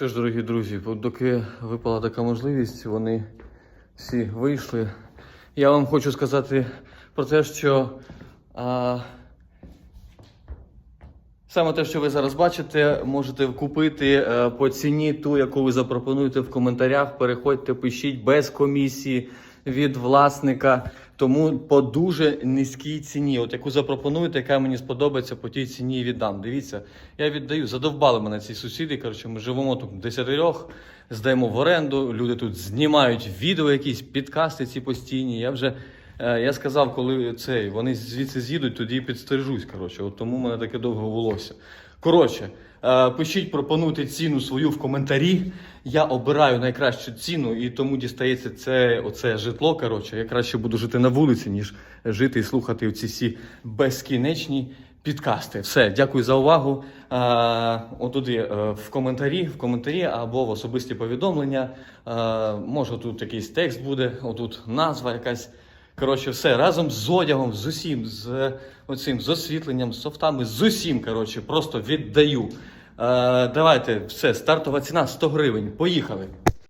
Що ж, дорогі друзі, доки випала така можливість, вони всі вийшли. Я вам хочу сказати про те, що а, саме те, що ви зараз бачите, можете купити е, по ціні ту, яку ви запропонуєте в коментарях. Переходьте, пишіть без комісії від власника. Тому по дуже низькій ціні. От яку запропонуєте, яка мені сподобається, по тій ціні віддам. Дивіться, я віддаю. Задовбали мене ці сусіди. Коротше, ми живемо тут десятирьох, здаємо в оренду. Люди тут знімають відео, якісь підкасти ці постійні. Я вже я сказав, коли цей вони звідси з'їдуть, тоді підстережусь. Коротше, от тому в мене таке довге волосся. Коротше, е, пишіть, пропонуйте ціну свою в коментарі. Я обираю найкращу ціну, і тому дістається це оце житло. Коротше, я краще буду жити на вулиці, ніж жити і слухати оці всі безкінечні підкасти. Все, дякую за увагу. Е, отуди е, в коментарі, в коментарі або в особисті повідомлення. Е, може тут якийсь текст буде, отут назва якась. Коротше, все разом з одягом, з усім, з оцим з освітленням, з софтами, з усім. Коротше, просто віддаю. Е, давайте, все, стартова ціна 100 гривень. Поїхали.